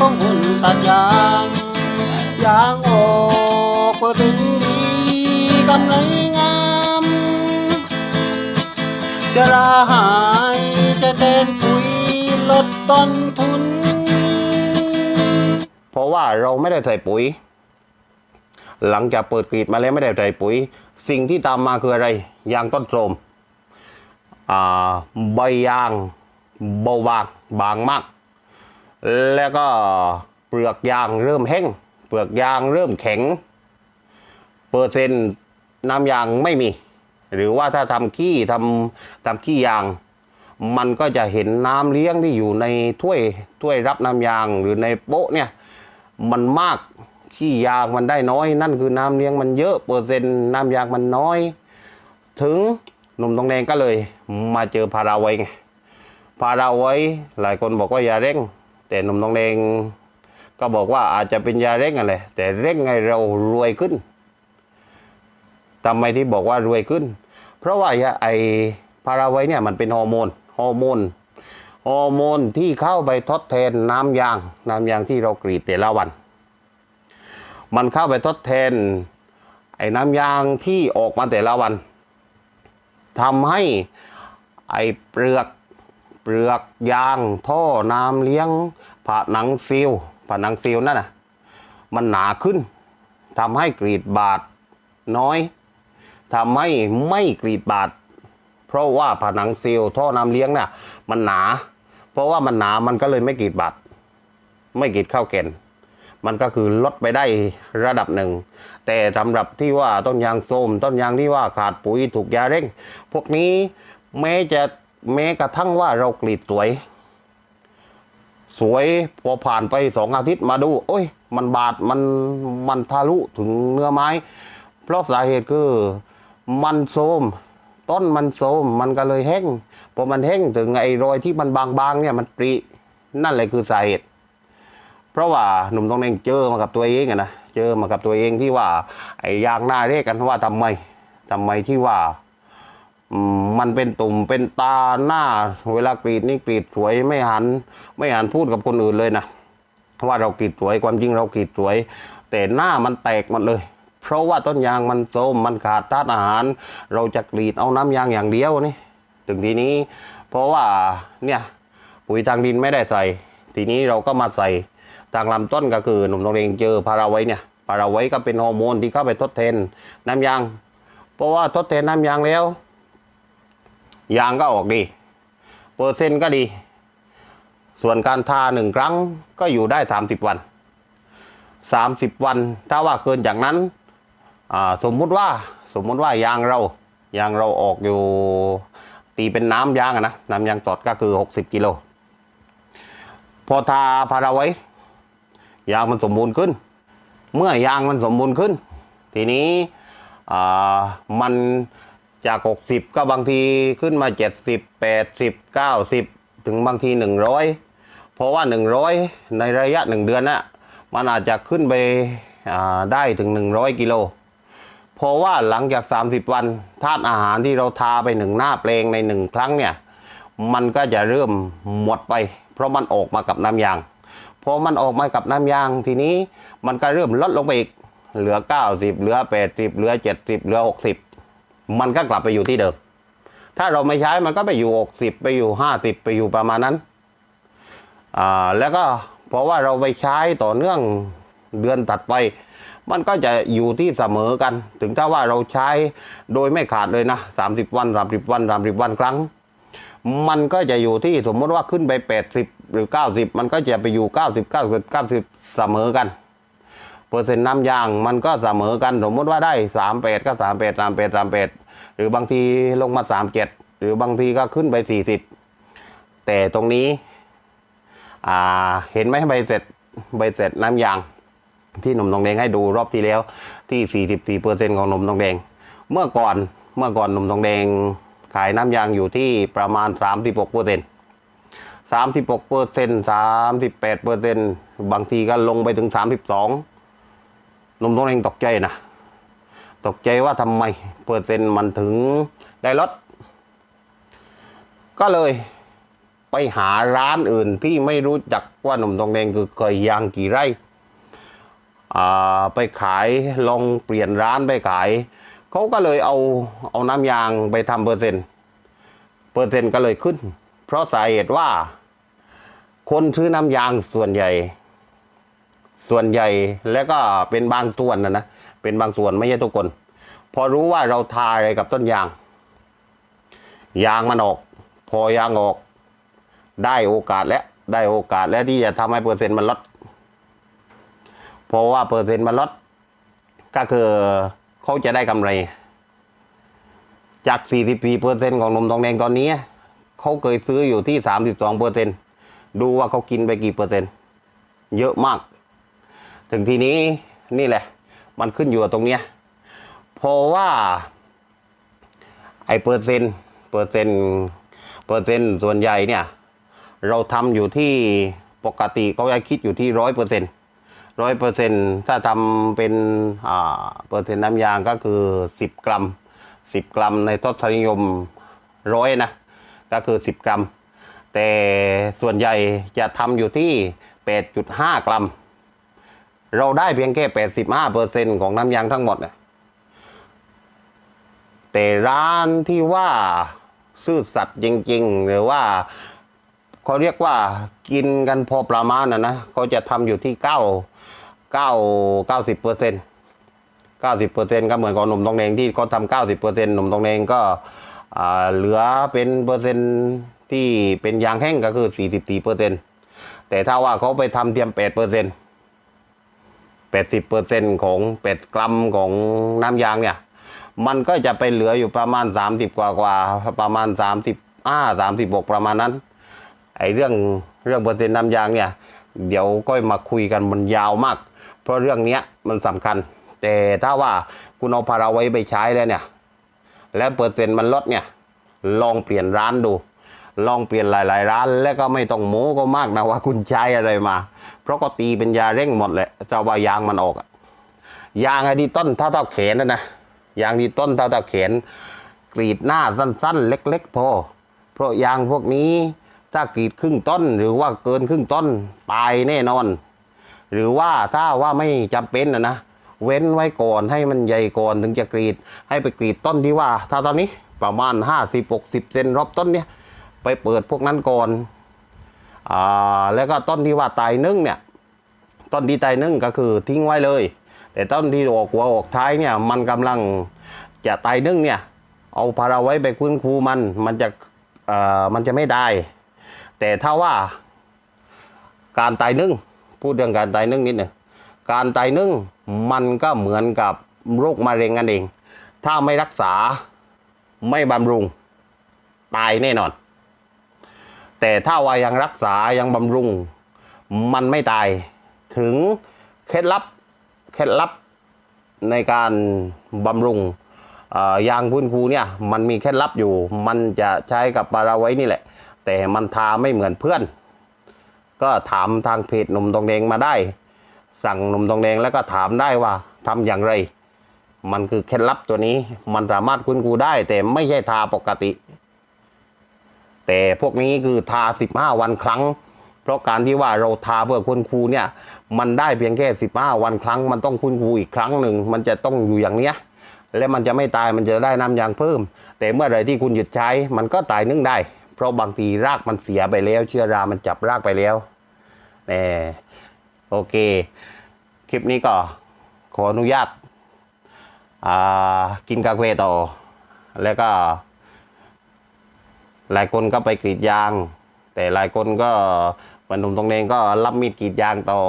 ของคุณตัดยางยางออกเปอร์เซ็นต์ดีกำไรงามจะราหายจะเทนปุ๋ยลดต้นทุน เพราะว่าเราไม่ได้ใส่ปุ๋ย หลังจากเปิดกรีดมาแล้วไม่ได้ใส่ปุ๋ย สิ่งที่ตามมาคืออะไร ยางต้นโทรมใบยางเบาบางบางมาก แล้วก็เปลือกยางเริ่มแห้ง เปลือกยางเริ่มแข็ง เปอร์เซ็นต์น้ำยางไม่มี หรือว่าถ้าทำขี้ทำทำขี้ยาง มันก็จะเห็นน้ำเลี้ยงที่อยู่ในถ้วยถ้วยรับน้ำยางหรือในโป๊ะเนี่ยมันมากขี้ยางมันได้น้อย นั่นคือน้ำเลี้ยงมันเยอะเปอร์เซ็นต์น้ำยางมันน้อย ถึงหนุ่มตองแดงก็เลย มาเจอพาราไว้ไงพาราไว้หลายคนบอกว่าอย่าเร่ง แต่หนุ่มตองแดงก็บอกว่าอาจจะเป็นยาเร่งอะไรแต่เร่งให้เรารวยขึ้นทำไมที่บอกว่ารวยขึ้น เพราะว่ายาไอพาราไว้เนี่ยมันเป็นฮอร์โมนฮอร์โมนฮอร์โมนที่เข้าไปทดแทนน้ำยาง น้ำยางที่เรากรีดแต่ละวัน มันเข้าไปทดแทนไอ้น้ำยางที่ออกมาแต่ละวันทำให้ไอ้เปลือก เปลือกยางท่อน้ำเลี้ยงผนังซีลผนังซีลนั่นน่ะมันหนาขึ้นทำให้กรีดบาดน้อยทำให้ไม่กรีดบาดเพราะว่าผนังซีลท่อน้ำเลี้ยงน่ะมันหนา เพราะว่ามันหนามันก็เลยไม่กรีดบาดไม่กรีดเข้าแก่นมันก็คือลดไปได้ระดับหนึ่ง แต่สำหรับที่ว่าต้นยางโทมต้นยางที่ว่าขาดปุ๋ยถูกยาเร่ง พวกนี้แม้จะ แม้กระทั่งว่าเรากรีดสวย สวยพอผ่านไปสองอาทิตย์มาดู โอ้ย มันบาดมันมันทะลุถึงเนื้อไม้ เพราะสาเหตุคือมันโทมต้นมันโทมมันก็เลยแห้งพอมันแห้งถึงไอ้รอยที่มันบางๆเนี่ยมันปรินั่นแหละคือสาเหตุเพราะว่าหนุ่มต้องเองเจอมากับตัวเองอะนะเจอมากับตัวเองที่ว่า ไอ้ยางหน้าเรียกกันว่าทำไมทำไมที่ว่า มันเป็นตุ่มเป็นตาหน้า เวลากรีดนี่กรีดสวยไม่หัน ไม่หันพูดกับคนอื่นเลยนะว่าเรากรีดสวยความจริงเรากรีดสวย แต่หน้ามันแตกหมดเลย เพราะว่าต้นยางมันโทมมันขาดธาตุอาหาร เราจะกรีดเอาน้ำยางอย่างเดียวนี่ถึงทีนี้ เพราะว่าเนี่ยปุ๋ยทางดินไม่ได้ใส่ ทีนี้เราก็มาใส่ทางลำต้นก็คือหนุ่มตรงเองเจอพาราไว้เนี่ยพาราไว้ก็เป็นฮอร์โมนที่เข้าไปทดแทนน้ำยาง เพราะว่าทดแทนน้ำยางแล้ว ยางก็ออกดี เปอร์เซ็นต์ก็ดี ส่วนการทาหนึ่งครั้งก็อยู่ได้ 30 วัน 30 วัน ถ้าว่าเกินจากนั้นสมมุติว่าสมมุติว่ายางเรายางเราออกอยู่ตีเป็นน้ำยางนะน้ำยางสดก็คือ 60กิโลพอทาพาราไว้ ยางมันสมบูรณ์ขึ้น เมื่อยางมันสมบูรณ์ขึ้น ทีนี้มัน จาก 60 ก็บางทีขึ้นมา 70 80 90 ถึงบางที 100 เพราะว่า 100 ในระยะ 1 เดือนน่ะมันอาจจะขึ้นไปได้ถึง 100 กิโล เพราะว่าหลังจาก 30 วันธาตุอาหารที่เราทาไปหนึ่งหน้าเปลงในหนึ่งครั้งเนี่ย มันก็จะเริ่มหมดไป เพราะมันออกมากับน้ำยาง พอมันออกมากับน้ำยางทีนี้มันก็เริ่มลดลงไปอีก เหลือ 90 เหลือ 80 เหลือ 70 เหลือ 60 มันก็กลับไปอยู่ที่เดิม ถ้าเราไม่ใช้มันก็ไปอยู่ 60 ไปอยู่ 50 ไปอยู่ประมาณนั้น อ่า แล้วก็เพราะว่าเราไปใช้ต่อเนื่องเดือนถัดไป มันก็จะอยู่ที่เสมอกัน ถึงถ้าว่าเราใช้โดยไม่ขาดเลยนะ 30 วัน 30 วัน 30 วันครั้ง มันก็จะอยู่ที่สมมติว่าขึ้นไป 80 หรือ 90 มันก็จะไปอยู่ 90 90 90 เสมอกันเปอร์เซ็นต์น้ำยางมันก็เสมอกัน สมมติว่าได้ 38 ก็ 38 38 38 หรือบางทีลงมา 37 หรือบางทีก็ขึ้นไป 40 แต่ตรงนี้อ่าเห็นไหมใบเสร็จใบเสร็จน้ำยาง ที่หนุ่มทองแดงให้ดูรอบที่แล้วที่ 44เปอร์เซ็นต์ของหนุ่มทองแดง เมื่อก่อนเมื่อก่อนหนุ่มทองแดงขายน้ำยางอยู่ที่ประมาณ 36เปอร์เซ็นต์36เปอร์เซ็นต์38เปอร์เซ็นต์บางทีก็ลงไปถึง 32นุ่มทองแดงตกใจนะ ตกใจว่าทำไมเปอร์เซ็นต์มันถึงได้ลดก็เลยไปหาร้านอื่นที่ไม่รู้จักว่าหนุ่มทองแดงคือเคยยางกี่ไร่ไปขายลองเปลี่ยนร้านไปขาย เขาก็เลยเอาเอาน้ำยางไปทำเปอร์เซ็นต์เปอร์เซ็นต์ก็เลยขึ้น เพราะสาเหตุว่า คนซื้อน้ำยางส่วนใหญ่ ส่วนใหญ่และก็เป็นบางส่วนนะนะ เป็นบางส่วนไม่ใช่ทุกคน พอรู้ว่าเราทาอะไรกับต้นยาง ยางมันออก พอยางออก ได้โอกาสแล้วได้โอกาสแล้วที่จะทำให้เปอร์เซ็นต์มันลดเพราะว่าเปอร์เซ็นต์มันลดก็คือเขาจะได้กำไร จาก 44เปอร์เซ็นของนมทองแดงตอนนี้เขาเคยซื้ออยู่ที่ 32เปอร์เซ็นดูว่าเขากินไปกี่เปอร์เซ็นต์ เยอะมาก ถึงทีนี้นี่แหละ มันขึ้นอยู่กับตรงเนี้ยเพราะว่าไอเปอร์เซ็นต์เปอร์เซ็นต์เปอร์เซ็นต์ส่วนใหญ่เนี่ย เราทำอยู่ที่ปกติเขาจะคิดอยู่ที่ร้อยเปอร์เซ็นต์ร้อยเปอร์เซ็นต์ถ้าทำเป็นอ่าเปอร์เซ็นต์น้ำยางก็คือสิบกรัมสิบกรัมในทศนิยมร้อยนะก็คือสิบกรัม แต่ส่วนใหญ่จะทำอยู่ที่แปดจุดห้ากรัม เราได้เพียงแค่แปดสิบห้าเปอร์เซ็นของน้ำยางทั้งหมดนะแต่ร้านที่ว่าซื่อสัตย์จริง ๆ หรือว่าเขาเรียกว่ากินกันพอประมาณนะนะเขาจะทำอยู่ที่เก้าเก้าเก้าสิบเปอร์เซ็นต์เก้าสิบเปอร์เซ็นต์ก็เหมือนกับหนุ่มตองแดงที่เขาทำเก้าสิบเปอร์เซ็นต์หนุ่มตองแดงก็เหลือเป็นเปอร์เซ็นต์ที่เป็นยางแห้งก็คือสี่สิบสี่เปอร์เซ็นต์แต่ถ้าว่าเขาไปทำเตรียมแปดเปอร์เซ็นต์ 80%ของเป็ดกรัมของน้ำยางเนี่ย มันก็จะไปเหลืออยู่ประมาณ 30 กว่ากว่าประมาณ 35 36 ประมาณนั้น ไอเรื่องเรื่องเปอร์เซ็นต์น้ำยางเนี่ย เดี๋ยวก็มาคุยกันมันยาวมาก เพราะเรื่องนี้มันสำคัญ แต่ถ้าว่าคุณเอาพาราไว้ไปใช้แล้วเนี่ย และเปอร์เซ็นต์มันลดเนี่ย ลองเปลี่ยนร้านดู ลองเปลี่ยนหลาย ๆ ร้าน แล้วก็ไม่ต้องโม้ก็มากนะว่าคุณใช้อะไรมา เพราะก็ตีเป็นยาเร่งหมดแหละจะว่ายางมันออกอะยางไอ้ที่ต้นเท่าเท่าแขนนะนะยางที่ต้นเท่าเท่าแขน กรีดหน้าสั้น ๆ เล็ก ๆ พอ เพราะยางพวกนี้ถ้ากรีดครึ่งต้นหรือว่าเกินครึ่งต้นตายแน่นอน หรือว่าถ้าว่าไม่จำเป็นนะนะเว้นไว้ก่อนให้มันใหญ่ก่อนถึงจะกรีด ให้ไปกรีดต้นที่ว่าถ้าตอนนี้ประมาณ 50 60เซนรอบต้นเนี่ย ไปเปิดพวกนั้นก่อนอ่าแล้วก็ต้นที่ว่าตายนึ่งเนี่ยต้นที่ตายนึ่งก็คือทิ้งไว้เลย แต่ต้นที่ออกหัวออกท้ายเนี่ยมันกำลังจะตายนึ่งเนี่ยเอาพาราไว้ไปคุ้นคูมันมันจะอ่อมันจะไม่ได้ แต่ถ้าว่าการตายนึ่งพูดเรื่องการตายนึ่งนิดหนึ่งการตายนึ่งมันก็เหมือนกับโรคมะเร็งกันเอง ถ้าไม่รักษาไม่บำรุง ตายแน่นอน แต่ถ้าว่ายังรักษายังบำรุง มันไม่ตาย ถึงเคล็ดลับเคล็ดลับในการบำรุงยางพื้นคูเนี่ยมันมีเคล็ดลับอยู่ มันจะใช้กับปลาราไว้นี่แหละ แต่มันทาไม่เหมือนเพื่อน ก็ถามทางเพจหนุ่มทองแดงมาได้ สั่งหนุ่มทองแดงแล้วก็ถามได้ว่าทำอย่างไร มันคือเคล็ดลับตัวนี้ มันสามารถคุ้นคูได้ แต่ไม่ใช่ทาปกติ แต่พวกนี้คือทา 15 วันครั้ง เพราะการที่ว่าเราทาเพื่อคุณครูเนี่ย มันได้เพียงแค่ 15 วันครั้ง มันต้องคุณครูอีกครั้งหนึ่ง มันจะต้องอยู่อย่างเนี้ย และมันจะไม่ตายมันจะได้น้ำยางเพิ่ม แต่เมื่อไรที่คุณหยุดใช้ มันก็ตายนึ่งได้ เพราะบางทีรากมันเสียไปแล้ว เชื้อรา มันจับรากไปแล้วแน่โอเค คลิปนี้ก็ขออนุญาตอ่ากินกาแฟต่อ แล้วก็ หลายคนก็ไปกรีดยาง แต่หลายคนก็วันหนุ่มตรงเองก็รับมีดกรีดยางต่อ